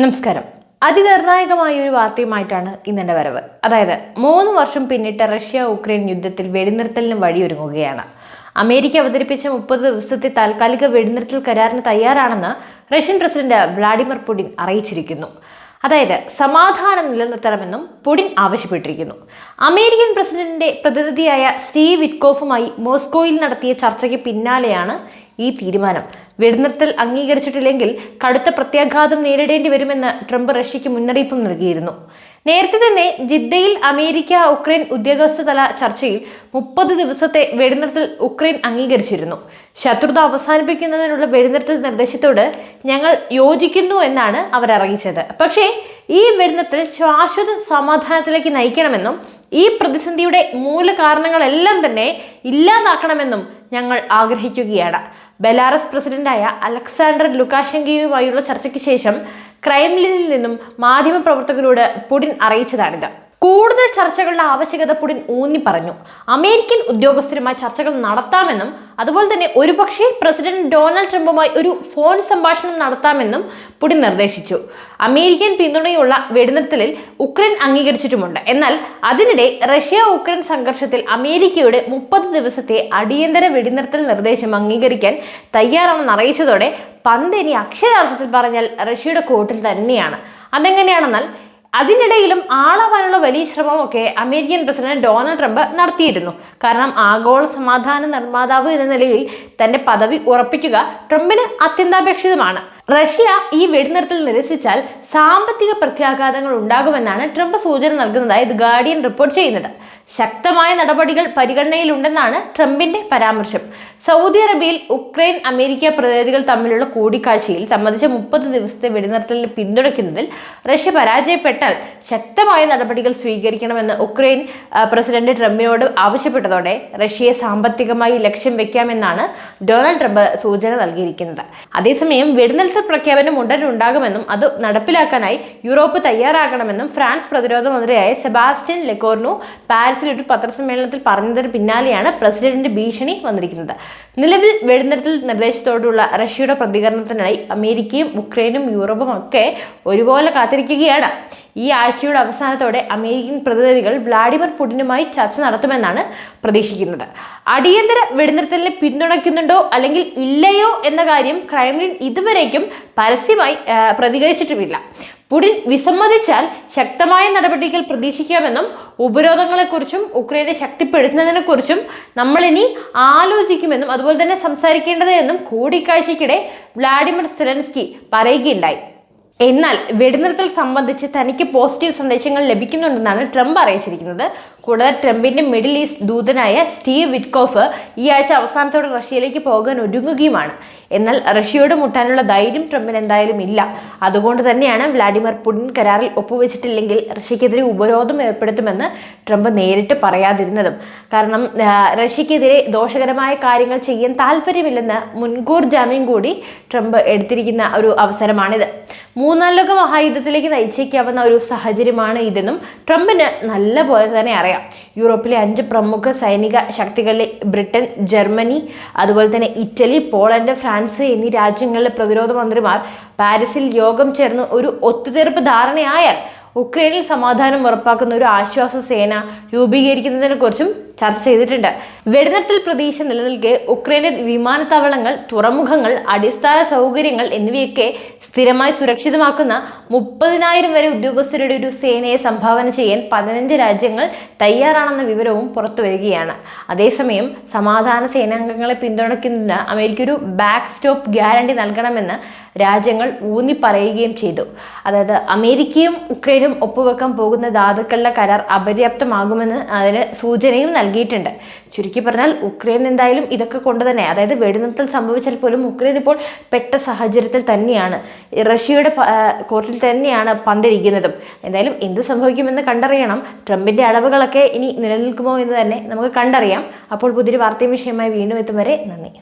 നമസ്കാരം. അതിനിർണായകമായ ഒരു വാർത്തയുമായിട്ടാണ് ഇന്നെന്റെ വരവ്. അതായത് മൂന്ന് വർഷം പിന്നിട്ട റഷ്യ ഉക്രൈൻ യുദ്ധത്തിൽ വെടിനിർത്തലിന് വഴിയൊരുങ്ങുകയാണ്. അമേരിക്ക അവതരിപ്പിച്ച മുപ്പത് ദിവസത്തെ താൽക്കാലിക വെടിനിർത്തൽ കരാറിന് തയ്യാറാണെന്ന് റഷ്യൻ പ്രസിഡന്റ് വ്ളാഡിമിർ പുടിൻ അറിയിച്ചിരിക്കുന്നു. അതായത് സമാധാനം നിലനിർത്തണമെന്നും പുടിൻ ആവശ്യപ്പെട്ടിരിക്കുന്നു. അമേരിക്കൻ പ്രസിഡന്റിന്റെ പ്രതിനിധിയായ സ്റ്റീവ് വിറ്റ്കോഫുമായി മോസ്കോയിൽ നടത്തിയ ചർച്ചയ്ക്ക് പിന്നാലെയാണ് ഈ തീരുമാനം. വെടിനിർത്തൽ അംഗീകരിച്ചിട്ടില്ലെങ്കിൽ കടുത്ത പ്രത്യാഘാതം നേരിടേണ്ടി വരുമെന്ന് ട്രംപ് റഷ്യയ്ക്ക് മുന്നറിയിപ്പും നൽകിയിരുന്നു. നേരത്തെ തന്നെ ജിദ്ദയിൽ അമേരിക്ക ഉക്രൈൻ ഉദ്യോഗസ്ഥതല ചർച്ചയിൽ മുപ്പത് ദിവസത്തെ വെടിനിർത്തൽ ഉക്രൈൻ അംഗീകരിച്ചിരുന്നു. ശത്രുത അവസാനിപ്പിക്കുന്നതിനുള്ള വെടിനിർത്തൽ നിർദ്ദേശത്തോട് ഞങ്ങൾ യോജിക്കുന്നു എന്നാണ് അവർ അറിയിച്ചത്. പക്ഷേ ഈ വിടുന്നത്തിൽ ശാശ്വത സമാധാനത്തിലേക്ക് നയിക്കണമെന്നും ഈ പ്രതിസന്ധിയുടെ മൂല കാരണങ്ങളെല്ലാം തന്നെ ഇല്ലാതാക്കണമെന്നും ഞങ്ങൾ ആഗ്രഹിക്കുകയാണ്. ബെലാറസ് പ്രസിഡന്റായ അലക്സാണ്ടർ ലുക്കാഷങ്കയുമായുള്ള ചർച്ചയ്ക്ക് ശേഷം ക്രൈംലിനിൽ നിന്നും മാധ്യമപ്രവർത്തകരോട് പുടിൻ അറിയിച്ചതാണിത്. കൂടുതൽ ചർച്ചകളുടെ ആവശ്യകത പുടിൻ ഊന്നി പറഞ്ഞു. അമേരിക്കൻ ഉദ്യോഗസ്ഥരുമായി ചർച്ചകൾ നടത്താമെന്നും അതുപോലെ തന്നെ ഒരുപക്ഷെ പ്രസിഡന്റ് ഡൊണാൾഡ് ട്രംപുമായി ഒരു ഫോൺ സംഭാഷണം നടത്താമെന്നും പുടിൻ നിർദ്ദേശിച്ചു. അമേരിക്കൻ പിന്തുണയുള്ള വെടിനിർത്തലിൽ ഉക്രൈൻ അംഗീകരിച്ചിട്ടുമുണ്ട്. എന്നാൽ അതിനിടെ റഷ്യ ഉക്രൈൻ സംഘർഷത്തിൽ അമേരിക്കയുടെ മുപ്പത് ദിവസത്തെ അടിയന്തര വെടിനിർത്തൽ നിർദ്ദേശം അംഗീകരിക്കാൻ തയ്യാറാണെന്ന് അറിയിച്ചതോടെ പന്ത് ഇനി അക്ഷരാർത്ഥത്തിൽ പറഞ്ഞാൽ റഷ്യയുടെ കോട്ടിൽ തന്നെയാണ്. അതെങ്ങനെയാണെന്നാൽ അതിനിടയിലും ആളാവാനുള്ള വലിയ ശ്രമമൊക്കെ അമേരിക്കൻ പ്രസിഡന്റ് ഡൊണാൾഡ് ട്രംപ് നടത്തിയിരുന്നു. കാരണം ആഗോള സമാധാന നിർമ്മാതാവ് എന്ന നിലയിൽ തന്റെ പദവി ഉറപ്പിക്കുക ട്രംപിന് അത്യന്താപേക്ഷിതമാണ്. റഷ്യ ഈ വെടിനിർത്തൽ നിരസിച്ചാൽ സാമ്പത്തിക പ്രത്യാഘാതങ്ങൾ ഉണ്ടാകുമെന്നാണ് ട്രംപ് സൂചന നൽകുന്നതായി ദ ഗാർഡിയൻ റിപ്പോർട്ട് ചെയ്യുന്നത്. ശക്തമായ നടപടികൾ പരിഗണനയിലുണ്ടെന്നാണ് ട്രംപിന്റെ പരാമർശം. സൗദി അറേബ്യയിൽ ഉക്രൈൻ അമേരിക്ക പ്രതിനിധികൾ തമ്മിലുള്ള കൂടിക്കാഴ്ചയിൽ സംബന്ധിച്ച മുപ്പത് ദിവസത്തെ വെടിനിർത്തലിന് പിന്തുണയ്ക്കുന്നതിൽ റഷ്യ പരാജയപ്പെട്ടാൽ ശക്തമായ നടപടികൾ സ്വീകരിക്കണമെന്ന് ഉക്രൈൻ പ്രസിഡന്റ് ട്രംപിനോട് ആവശ്യപ്പെട്ടതോടെ റഷ്യയെ സാമ്പത്തികമായി ലക്ഷ്യം വെക്കാമെന്നാണ് ഡൊണാൾഡ് ട്രംപ് സൂചന നൽകിയിരിക്കുന്നത്. അതേസമയം വെടിനിർത്തൽ പ്രഖ്യാപനം ഉടൻ ഉണ്ടാകുമെന്നും അത് നടപ്പിലാക്കാനായി യൂറോപ്പ് തയ്യാറാകണമെന്നും ഫ്രാൻസ് പ്രതിരോധ മന്ത്രിയായ സെബാസ്റ്റ്യൻ ലെക്കോർണു പാരീസിൽ ഒരു പത്രസമ്മേളനത്തിൽ പറഞ്ഞതിന് പിന്നാലെയാണ് പ്രസിഡന്റിന്റെ ഭീഷണി വന്നിരിക്കുന്നത്. നിലവിൽ വെടിനിർത്തൽ നിർദ്ദേശത്തോടുള്ള റഷ്യയുടെ പ്രതികരണത്തിനായി അമേരിക്കയും ഉക്രൈനും യൂറോപ്പും ഒക്കെ ഒരുപോലെ കാത്തിരിക്കുകയാണ്. ഈ ആഴ്ചയുടെ അവസാനത്തോടെ അമേരിക്കൻ പ്രതിനിധികൾ വ്ളാഡിമിർ പുടിനുമായി ചർച്ച നടത്തുമെന്നാണ് പ്രതീക്ഷിക്കുന്നത്. അടിയന്തര വെടിനിർത്തലിനെ പിന്തുണയ്ക്കുന്നുണ്ടോ അല്ലെങ്കിൽ ഇല്ലയോ എന്ന കാര്യം ക്രൈംലിൻ ഇതുവരേക്കും പരസ്യമായി പ്രതികരിച്ചിട്ടുമില്ല. പുടിൻ വിസമ്മതിച്ചാൽ ശക്തമായ നടപടികൾ പ്രതീക്ഷിക്കാമെന്നും ഉപരോധങ്ങളെക്കുറിച്ചും ഉക്രൈനെ ശക്തിപ്പെടുത്തുന്നതിനെക്കുറിച്ചും നമ്മളിനി ആലോചിക്കുമെന്നും അതുപോലെ തന്നെ സംസാരിക്കേണ്ടത് എന്നും കൂടിക്കാഴ്ചയ്ക്കിടെ വ്ളാഡിമിർ സെലൻസ്കി പറയുകയുണ്ടായി. എന്നാൽ വെടിനിർത്തൽ സംബന്ധിച്ച് തനിക്ക് പോസിറ്റീവ് സന്ദേശങ്ങൾ ലഭിക്കുന്നുണ്ടെന്നാണ് ട്രംപ് അറിയിച്ചിരിക്കുന്നത്. കൂടാതെ ട്രംപിന്റെ മിഡിൽ ഈസ്റ്റ് ദൂതനായ സ്റ്റീവ് വിറ്റ്കോഫ് ഈ ആഴ്ച അവസാനത്തോടെ റഷ്യയിലേക്ക് പോകാൻ ഒരുങ്ങുകയുമാണ്. എന്നാൽ റഷ്യയോട് മുട്ടാനുള്ള ധൈര്യം ട്രംപിന് എന്തായാലും ഇല്ല. അതുകൊണ്ട് തന്നെയാണ് വ്ളാഡിമിർ പുടിൻ കരാറിൽ ഒപ്പുവെച്ചിട്ടില്ലെങ്കിൽ റഷ്യക്കെതിരെ ഉപരോധം ഏർപ്പെടുത്തുമെന്ന് ട്രംപ് നേരിട്ട് പറയാതിരുന്നതും. കാരണം റഷ്യക്കെതിരെ ദോഷകരമായ കാര്യങ്ങൾ ചെയ്യാൻ താല്പര്യമില്ലെന്ന് മുൻകൂർ ജാമ്യം കൂടി ട്രംപ് എടുത്തിരിക്കുന്ന ഒരു അവസരമാണിത്. മൂന്നാം ലോക മഹായുദ്ധത്തിലേക്ക് നയിച്ചേക്കാവുന്ന ഒരു സാഹചര്യമാണ് ഇതെന്നും ട്രംപിന് നല്ല പോലെ തന്നെ അറിയാം. യൂറോപ്പിലെ അഞ്ച് പ്രമുഖ സൈനിക ശക്തികളിലെ ബ്രിട്ടൻ ജർമ്മനി അതുപോലെ തന്നെ ഇറ്റലി പോളണ്ട് ഫ്രാൻസ് എന്നീ രാജ്യങ്ങളിലെ പ്രതിരോധ മന്ത്രിമാർ പാരീസിൽ യോഗം ചേർന്ന് ഒരു ഒത്തുതീർപ്പ് ധാരണയായാൽ ഉക്രൈനിൽ സമാധാനം ഉറപ്പാക്കുന്ന ഒരു ആശ്വാസ സേന രൂപീകരിക്കുന്നതിനെ കുറിച്ചും ചർച്ച ചെയ്തിട്ടുണ്ട്. വെടിനിർത്തൽ പ്രതീക്ഷ നിലനിൽക്കെ ഉക്രൈനിൽ വിമാനത്താവളങ്ങൾ തുറമുഖങ്ങൾ അടിസ്ഥാന സൗകര്യങ്ങൾ എന്നിവയൊക്കെ സ്ഥിരമായി സുരക്ഷിതമാക്കുന്ന മുപ്പതിനായിരം വരെ ഉദ്യോഗസ്ഥരുടെ ഒരു സേനയെ സംഭാവന ചെയ്യാൻ പതിനഞ്ച് രാജ്യങ്ങൾ തയ്യാറാണെന്ന വിവരവും പുറത്തു വരികയാണ്. അതേസമയം സമാധാന സേനാംഗങ്ങളെ പിന്തുണയ്ക്കുന്നതിന് അമേരിക്ക ഒരു ബാക്ക് സ്റ്റോപ്പ് ഗ്യാരണ്ടി നൽകണമെന്ന് രാജ്യങ്ങൾ ഊന്നി പറയുകയും ചെയ്തു. അതായത് അമേരിക്കയും ഉക്രൈനും ഒപ്പുവെക്കാൻ പോകുന്ന ധാതുക്കളുടെ കരാർ അപര്യാപ്തമാകുമെന്ന് അതിന് സൂചനയും നൽകിയിട്ടുണ്ട്. ചുരുക്കി പറഞ്ഞാൽ ഉക്രൈൻ എന്തായാലും ഇതൊക്കെ കൊണ്ട് തന്നെ അതായത് വെടിനിർത്തൽ സംഭവിച്ചാൽ പോലും ഉക്രൈൻ ഇപ്പോൾ പെട്ട സാഹചര്യത്തിൽ തന്നെയാണ്. റഷ്യയുടെ കോർട്ടിൽ തന്നെയാണ് പന്തിരിക്കുന്നതും. എന്തായാലും എന്ത് സംഭവിക്കുമെന്ന് കണ്ടറിയണം. ട്രംപിന്റെ അടവുകളൊക്കെ ഇനി നിലനിൽക്കുമോ എന്ന് തന്നെ നമുക്ക് കണ്ടറിയാം. അപ്പോൾ പുതിയൊരു വാർത്തയും വിഷയമായി വീണ്ടും എത്തും വരെ നന്ദി.